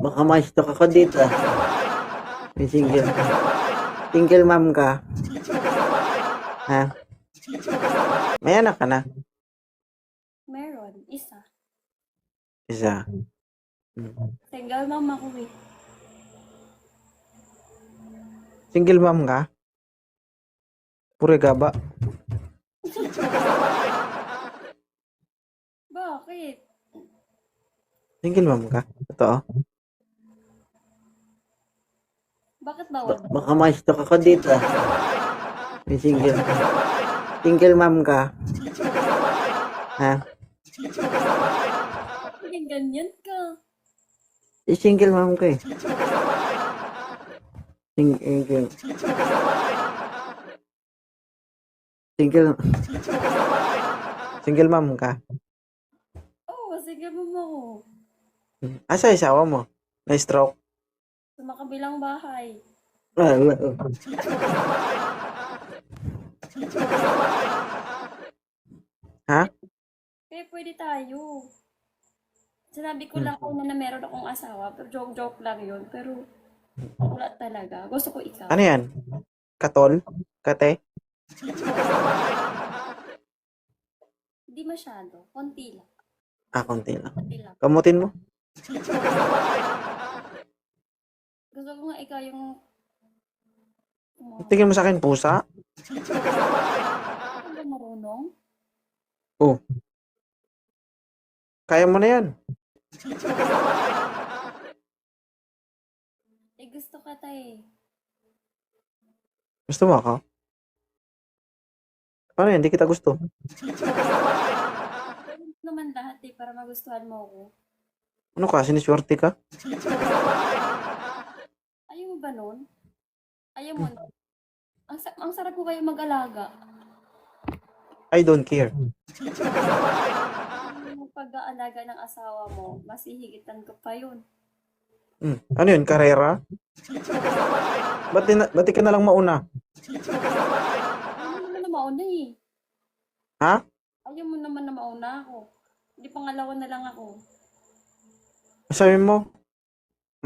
Baka ma-stalk ako dito. May single. Single mom ka. Ha? May anak ka na? Meron, isa. Isa. Hmm. Single mom ako eh. Single mom ka? Pure gaba. Bakit? Single mom ka? Totoo? Bakit bawal? Ba- baka ma-stalk ako dito. May single. Single mom ka. Ha? Hindi ganyan ka. Eh, single mom ka eh. Single. Single. Single mom ka. Oo, oh, sige mo mo. Asa isawa mo? Na-stroke? Sa makabilang bahay. Ah. Ha? Eh, pwede tayo. Sinabi ko lang una na meron akong asawa, pero joke-joke lang yun. Pero wala talaga. Gusto ko ikaw. Ano yan? Katol? Kate? Hindi masyado. Konti lang. Ah, konti lang. Konti lang. Kamutin mo? Gusto ko nga ikaw yung... Ano Tingin mo sa akin, pusa? ba marunong? Oh. Kaya mo na yan. Eh, gusto ka tayo. Gusto mo ako? Ano yan? Hindi kita gusto. Naman lahat eh, para magustuhan mo ako. Ano ka? Siniswerte ka? Mo ba nun? Ayaw mo nun? Ang, sa- ang sarap ko kayo mag-alaga. I don't care. Yung pag-aalaga ng asawa mo, mas hihigitan ko pa yun. Hmm. Ano yun? Karera? Ba't, di na, ba't di ka na lang mauna? Ayaw mo na mauna eh. Ha? Ayaw mo naman na mauna ako. Hindi pangalawa na lang ako. Sabi mo,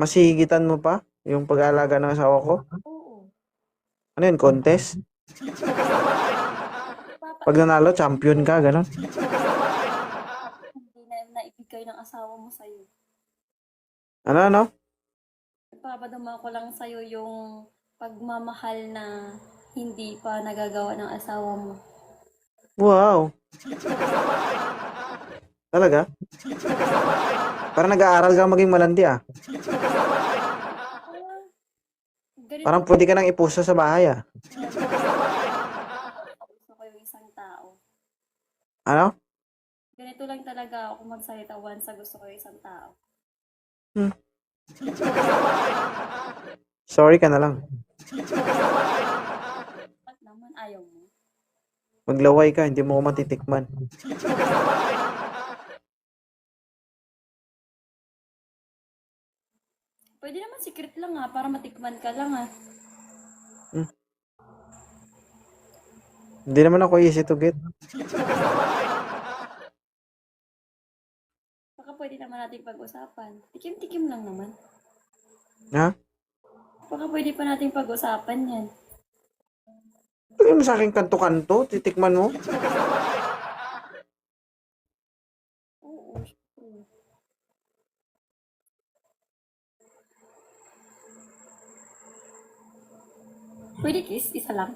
masihigitan mo pa yung pag-aalaga ng asawa ko? Oo. Ano yun? Contest? Pag nanalo, champion ka, ganon. hindi na naibigay ng asawa mo sa'yo. Ano, ano? Ipapadama ko lang sa'yo yung pagmamahal na hindi pa nagagawa ng asawa mo. Wow. Talaga? Parang nag-aaral ka maging malandi ah. Parang pwede ka nang ipuso sa bahay ah. gusto ko yung isang tao. Ano? Ganito lang talaga ako magsalita once sa gusto ko yung isang tao. Sorry ka na lang. At naman ayaw mo. Maglaway ka, hindi mo ko matitikman. Pwede naman secret lang ha, para matikman ka lang ha. Hindi naman ako easy to get. Baka pwede naman natin pag-usapan. Tikim-tikim lang naman. Ha? Baka pwede pa natin pag-usapan yan. Tingin mo sa akin kanto-kanto, titikman mo. Oo, syempre. Pwede kiss? Isa lang?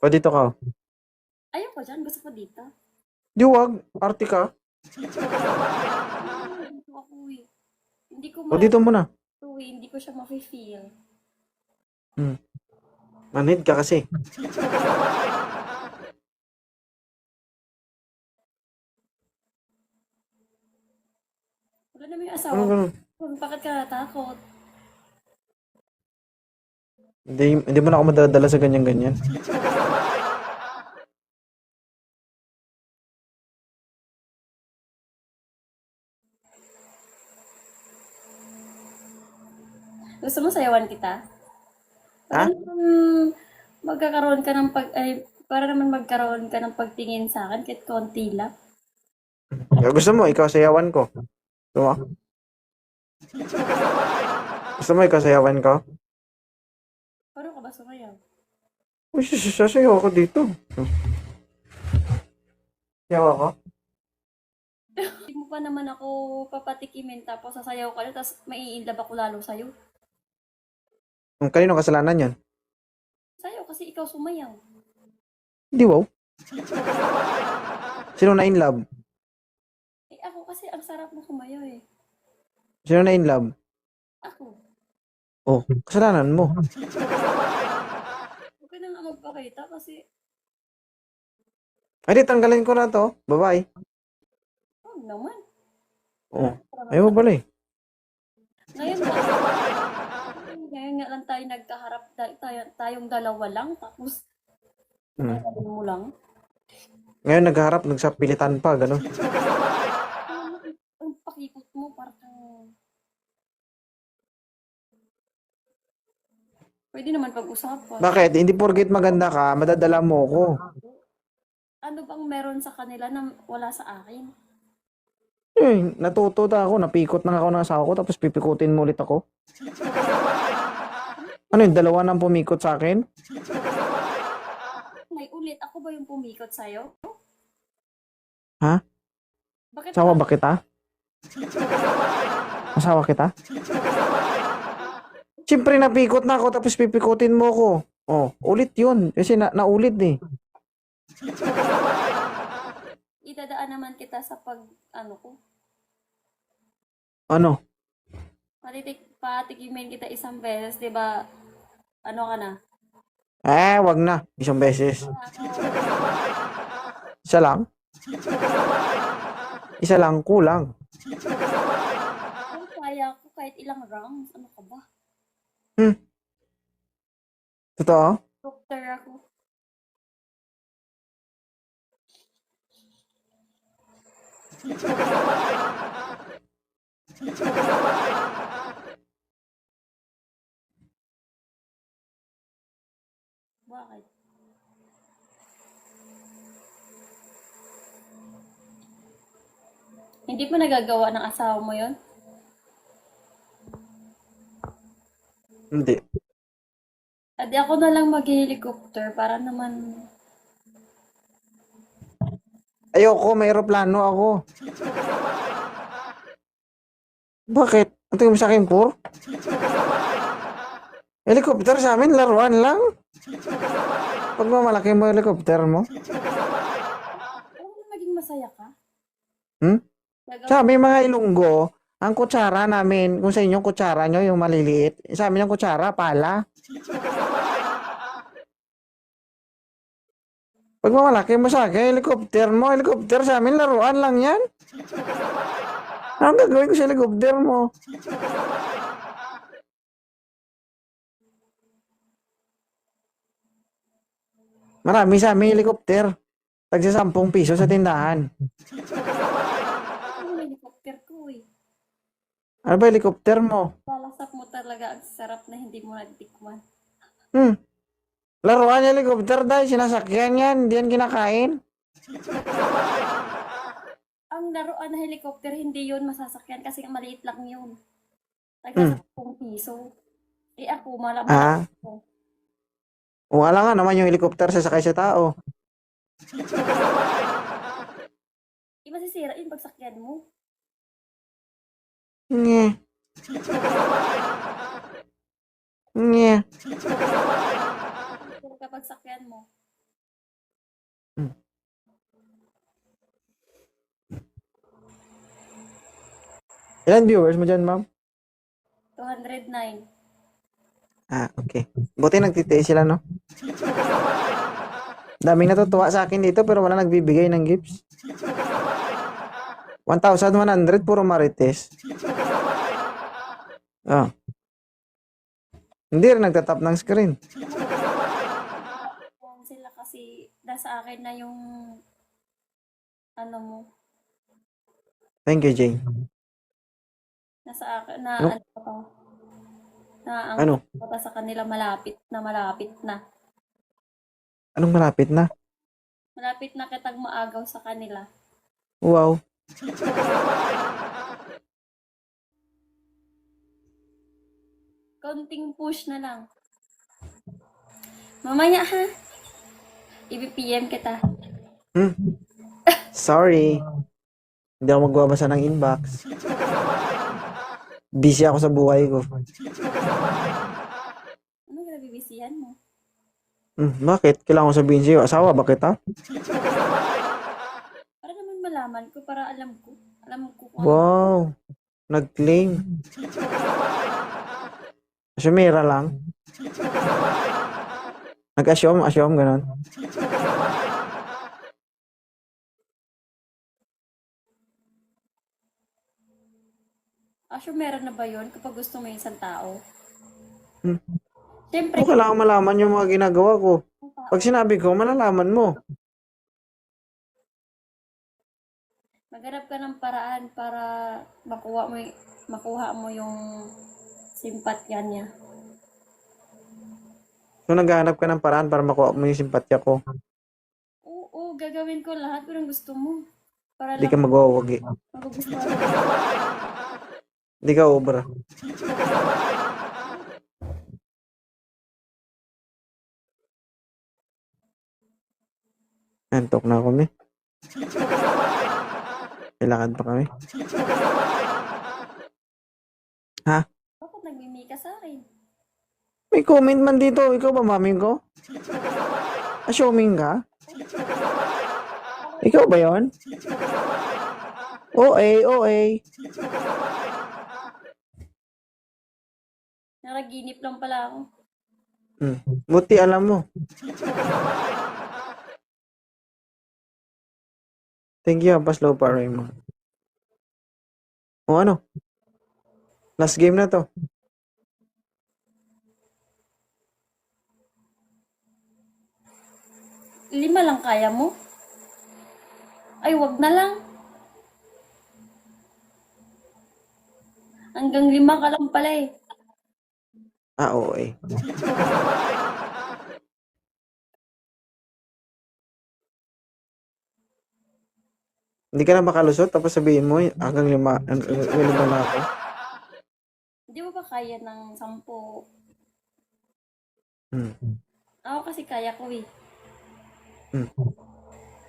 O dito ka. Ayoko dyan. Gusto ko dito. Di wag, party ka. Dito ako eh. Hindi ko O dito muna. eh. Hindi ko siya ma-feel. Manhid ka kasi. Wala naman yung asawa Ano ko. ganun? Bakit ka natakot? Hindi, hindi mo na ako madadala sa ganyan-ganyan. Gusto mo sayawan kita? Ha? Naman magkakaroon ka ng pag... Ay, para naman magkaroon ka ng pagtingin sa akin kahit konti lang. Gusto mo, ikaw sayawan ko. Gusto mo? Gusto mo ikasayawan ka? Paano ka ba sumayaw? Uy, sasayaw ako dito. Sayaw ako? Hindi mo pa naman ako papatikimin tapos sasayaw ka na tapos maiinlove ako lalo sa'yo. Ang kanino kasalanan yan? Sayaw kasi ikaw sumayaw. Hindi, wow. Sino na in love? Eh ako kasi ang sarap mo sumayaw eh. Sino na in love? Ako. Oh, kasalanan mo. Nga magpakita kasi Ay, di, tanggalin ko na to. Bye-bye. oh naman. Oh, ayaw pala eh. Ngayon ba? Ngayon nga lang tayo nagkaharap tayo, tayong dalawa lang tapos Hmm. mo lang. Ngayon nagharap, nagsapilitan pa, gano'n. Ang, ang pakikot mo parang Pwede naman pag-usapan. Bakit? Hindi porgit maganda ka, madadala mo ko. Ano bang meron sa kanila na wala sa akin? Eh, natuto na ako, napikot na ako ng asawa ko, tapos pipikutin mo ulit ako. Ano yung dalawa nang pumikot sa akin? May ulit, ako ba yung pumikot sa'yo? Ha? Bakit Asawa ba kita? Asawa kita? Siyempre napikot na ako, tapos pipikutin mo ko. Oh, ulit yun. Kasi na, naulit eh. idadaan naman kita sa pag, ano ko, Ano? patitik, patikimin kita isang beses, di ba? Ano ka na? Eh, wag na. Isang beses. Isa lang? Isa lang, kulang. Kung kaya ko kahit ilang rounds, ano ka ba? Totoo? Doctor ako. Bakit? Hindi pa nagagawa ng asawa mo yon? Hindi. Adi ako na lang mag-helicopter para naman Ayoko, may aeroplano ako. Bakit? Ito yung sa akin, Pur? Helicopter sa amin, laruan lang. Pag mamalaki mo helicopter mo. Alam mo maging masaya ka? Hmm? Sa amin mga ilunggo, ang kutsara namin, kung sa inyo kutsara nyo, yung maliliit, sa amin ang kutsara, pala. Pag mamalaki mo sa akin, helicopter mo, helicopter sa amin, laruan lang yan. Anong gagawin ko sa helicopter mo? Marami sa amin helicopter. Tagsa 10 piso sa tindahan. yung helicopter ko eh. Ano ba helicopter mo? Lalasap mo talaga ang sarap na hindi mo natitikman. Hmm. Laruan yung helicopter dahil sinasakyan yan, hindi yan kinakain. Ang laruan na helicopter, hindi yun masasakyan kasi maliit lang yun. Taga Hmm. 10 piso. Eh ako, malam Ah. O wala nga naman yung helicopter sasakay sa tao. Di masisira yung pagsakyan mo. Nye. Nye. Pero kapag sakyan mo, Ilan viewers mo dyan, ma'am? 209. Ah, okay. Buti nagtitiis sila, no? Daming natutuwa sa akin dito pero wala nagbibigay ng gifts. 1,100 puro marites. Ah. Hindi rin nagtatap ng screen. Sila kasi nasa akin na yung ano mo, Thank you, Jay. nasa akin na Ano? ano to, na ang Ano? pa sa kanila malapit na malapit na. Anong malapit na? Malapit na kitang maagaw sa kanila. Wow. Konting push na lang. Mamaya ha. I-PM kita. Hmm. Sorry. Hindi ako magbabasa ng inbox. Busy ako sa buhay ko. Ano grabe mo? Hmm, bakit? Kailangan ko sabihin sa'yo. Asawa ba kita? Para naman malaman ko, para alam ko. Alam ko kung ano. Wow. Nag-claim. Sumira lang. Nag-assume, assume, ganun. Actually, meron na ba yun kapag gusto mo yung isang tao? Hmm. Siyempre, Kung kailangan malaman yung mga ginagawa ko. Pag sinabi ko, malalaman mo. maghanap ka ng paraan para makuha mo, y- makuha mo yung simpatya niya. So, naghahanap ka ng paraan para makuha mo yung simpatya ko. Oo, gagawin ko lahat kung gusto mo. Para Hindi ka lang magwawagi. magugustuhan. Hindi ka obra. Antok na kami. Kailangan pa kami. Bakit nagmimika sa akin? May comment man dito. Ikaw ba maming ko? Assuming ka? Ikaw ba yon? OA, OA. Naraginip lang pala ako. Hmm. Buti alam mo. Thank you, Paslow pa Raymond. O ano? Last game na to. Lima lang kaya mo? Ay, wag na lang. Hanggang lima ka lang pala eh. Ah, OA. Hindi ka na makalusot tapos sabihin mo hanggang lima, hanggang lima na ako. Hindi mo ba kaya ng sampu? Hmm. Ako kasi kaya ko eh.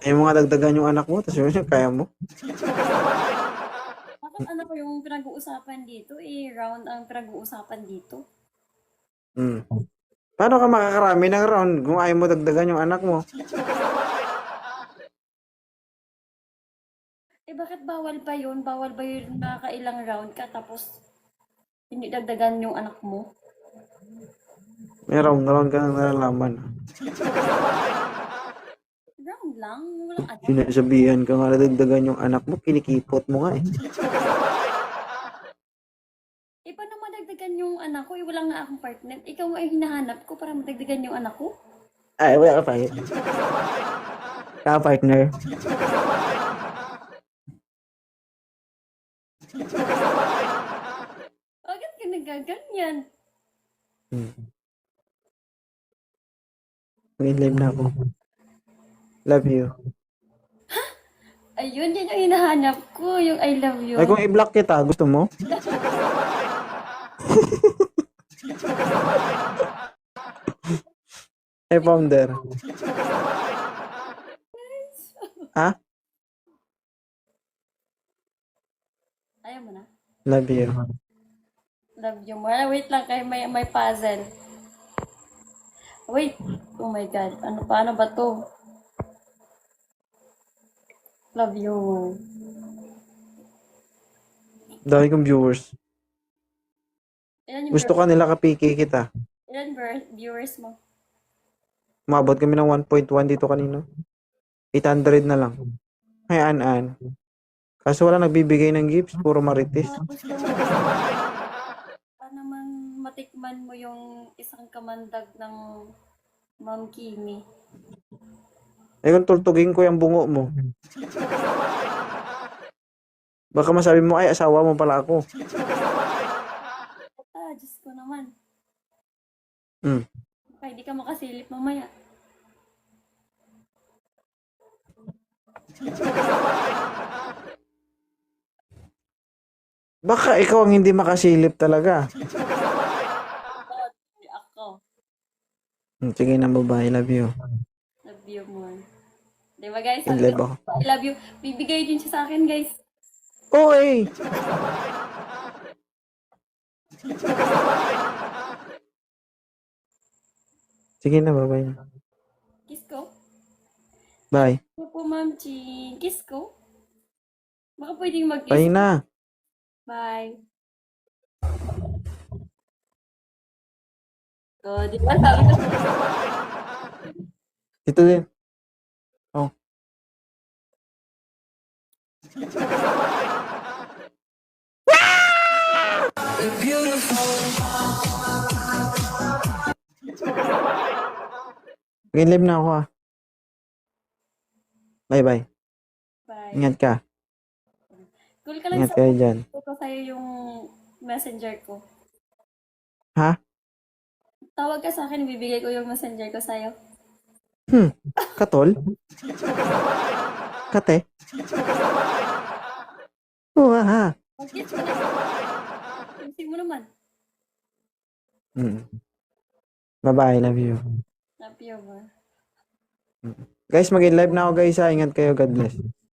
Ay mo nga dagdagan yung anak mo tapos yun, kaya mo. Bakit ano ko yung pinag-uusapan dito eh? Round ang pinag-uusapan dito. Hmm. Paano ka makakarami ng round kung ayaw mo dagdagan yung anak mo? Eh bakit bawal pa yun? Bawal ba yun na kailang round ka tapos hindi dagdagan yung anak mo? May round, round ka nang nalalaman. Lang? Walang ano? Sinasabihan ka nga na dagdagan yung anak mo, kinikipot mo nga eh. Eh paano madagdagan yung anak ko? Eh wala nga akong partner. Ikaw nga yung hinahanap ko para madagdagan yung anak ko? Ay, wala ka pa. Ka partner. Bakit ka nagaganyan? Hmm. Mag-live na ako. Love you. Ayun, yan yung hinahanap ko. Yung I love you. Ay, kung i-block kita, gusto mo? Hey, founder. Ha? Ayaw mo na. Love you. Love you more. Wait lang kay may, may puzzle. Wait. Oh my God. Ano paano ba to? Love you. Dahil kong viewers. Ilan yung, Gusto ka nila kapiki kita. ilan ver- viewers mo? Umabot kami ng 1.1 dito kanino. 800 na lang. Ay, an-an. Kaso wala nagbibigay ng gifts, puro marites. Ah, gusto mo. Para naman matikman mo yung isang kamandag ng Ma'am Kimi. Eh kung tultugin ko yung bungo mo. Baka masabi mo, ay asawa mo pala ako. Ah, Diyos ko naman. Hmm. Baka hindi ka makasilip mamaya. Baka ikaw ang hindi makasilip talaga. Hmm, Sige na, babae. Love you. Love you more. Di ba guys? Sabi love ko. I love you. Bibigay din siya sa akin guys. Oy! Sige na, babae na. Kiss ko. Bye. Ano po ma'am Ching? Kiss ko. Baka pwedeng mag-kiss. Bye na. Bye. Oh, di ba sabi ko? Dito din. Okay, live na ako ah. Bye-bye. Bye. Ingat ka. Cool ka lang Ingat sa kayo dyan. ko sa'yo yung messenger ko. Ha? Tawag ka sa akin, bibigay ko yung messenger ko sa'yo. Hmm. Katol? Kate? Ha. Mag-kiss mo na. Kissin mo naman. Hmm. Bye-bye. Love you. Love you, ma. Guys, mag-live na ako guys ha. Ingat kayo. God bless.